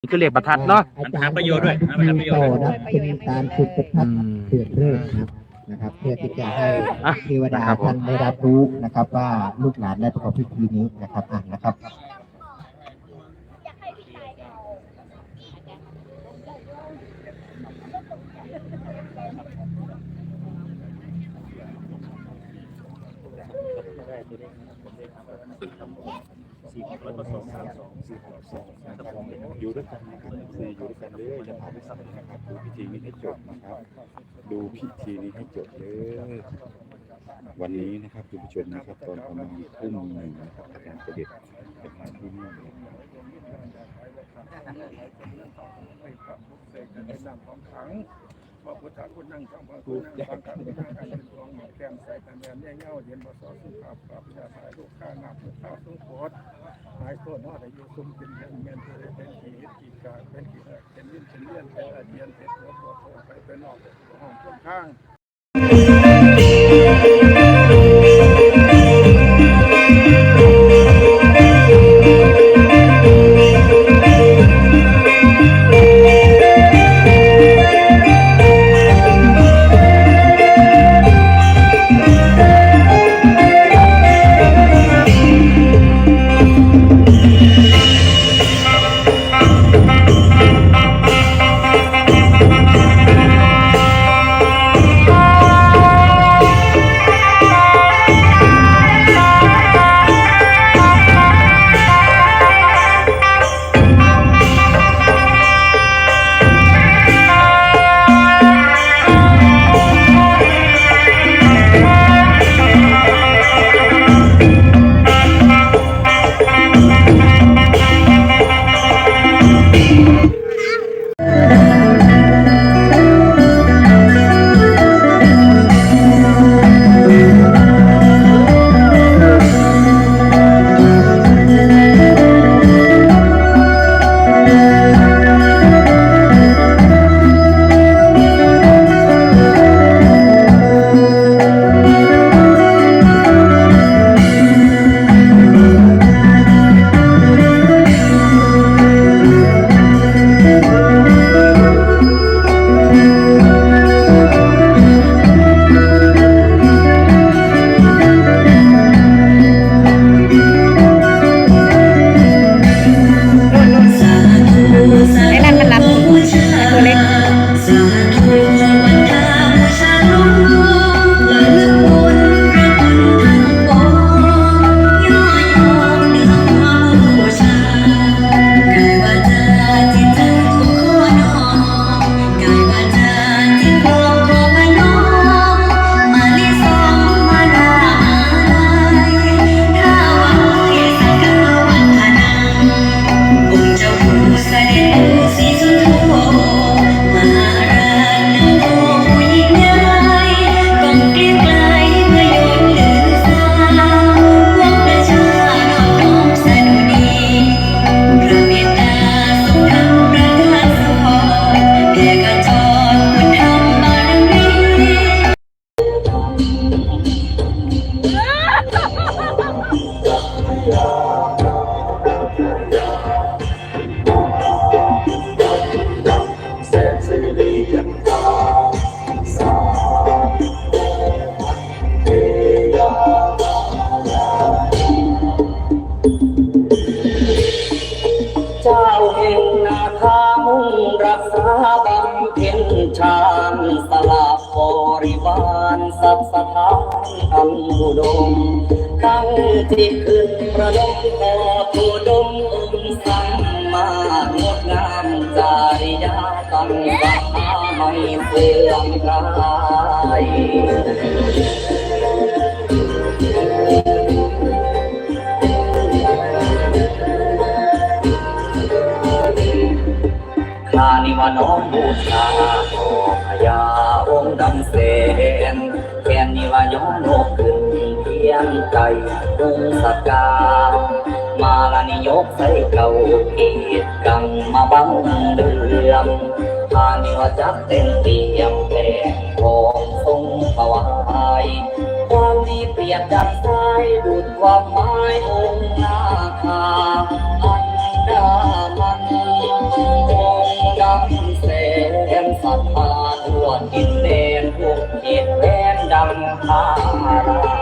นี่คือเลขประทัดเนาะ มันหาประโยชน์ด้วยนะมันหาประโยชน์โตด้วยนะเป็นการฝึกประทัอืดมเตือนเรื่องครับนะครับเพื่อที่จะให้อะเทวดานะครับผม ท่านได้รับรู้นะครับ ว่าลูกหลานได้ประกอบพิธีนี้นะครับอะนะครับ อยู่ด้วยกันนะครับอยู่ด้วยกันเลยจะผ่านไปนะครับ ดูพิธีนี้ให้จบนะครับ ดูพิธีนี้ให้จบเลยวันนี้นะครับคุณผู้ชมนะครับตอนประมาณทุ่มหนึ่งนะครับอาจารย์ประเด็จจะมาที่นี่ พระพุทธคุณนั่งสังพระคุณนั่งฟังกันนั่งกันเป็นทองหมอกแก้มใส่กันแนนแย่เง่าเย็นบ่สอสุภาพปรับยาสายลูกข้านับลูกข้าสุงโคตรหายโทษนอดอายุซุ่มเป็นเงินเงินเป็นขีดขีดกาเป็นขีดเป็นลิ้นเป็นเลี้ยนเป็นอาเจียนเป็นหัวปวดหัวไปเป็นนอกห้องต้นข้าง บำเพ็ญฌานสละบริวารทรัพสถานอันอุดมตั้งที่ขึ้นประดมต่อผู้ดมองค์สัมมางดงามจาริยาตั้งสัมมาไม่เสื่อมคลายานิวาน้อมบูชาขอพญาองค์ดำเสนแค่นิวาย้อนกขึ้นเทียนใจดุงสกา มาลานิยกใส่เก่ากีดกังมาบังเดือมทานิวาจักเต็นเตรียมแผ่ของทรงถวายความดีเปรียบดังสายดูดความหมายองค์นาคาอันดามัน สัมมาทวนกินเตนหุกกินแวนดำพารา